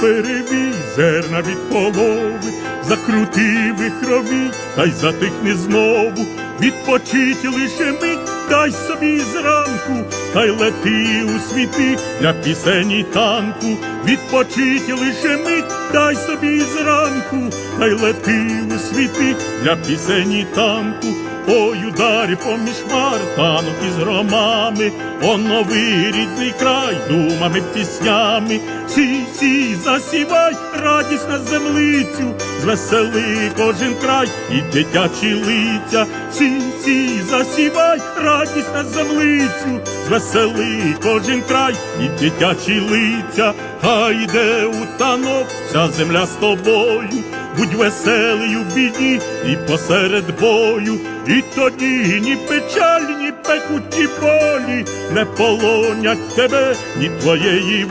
перевій зерна від полови, закрути вихрові, та й затихни знову. Відпочить лише мить, дай собі зранку, та й лети у світи для пісень і танку. Відпочить лише мить, дай собі зранку, та й лети у світи для пісень і танку. Ой, ударі поміж хмар, танок із громами, о новий рідний край, думами, піснями, сі, сі, засівай радість на землицю, звесели кожен край і дитячі лиця, сі, сі, засівай радість на землицю, звесели кожен край і дитячі лиця, хай йде у вся земля з тобою. Будь веселий у біді і посеред бою, і тоді ні печаль, ні пекуті болі не полонять тебе, ні твоєї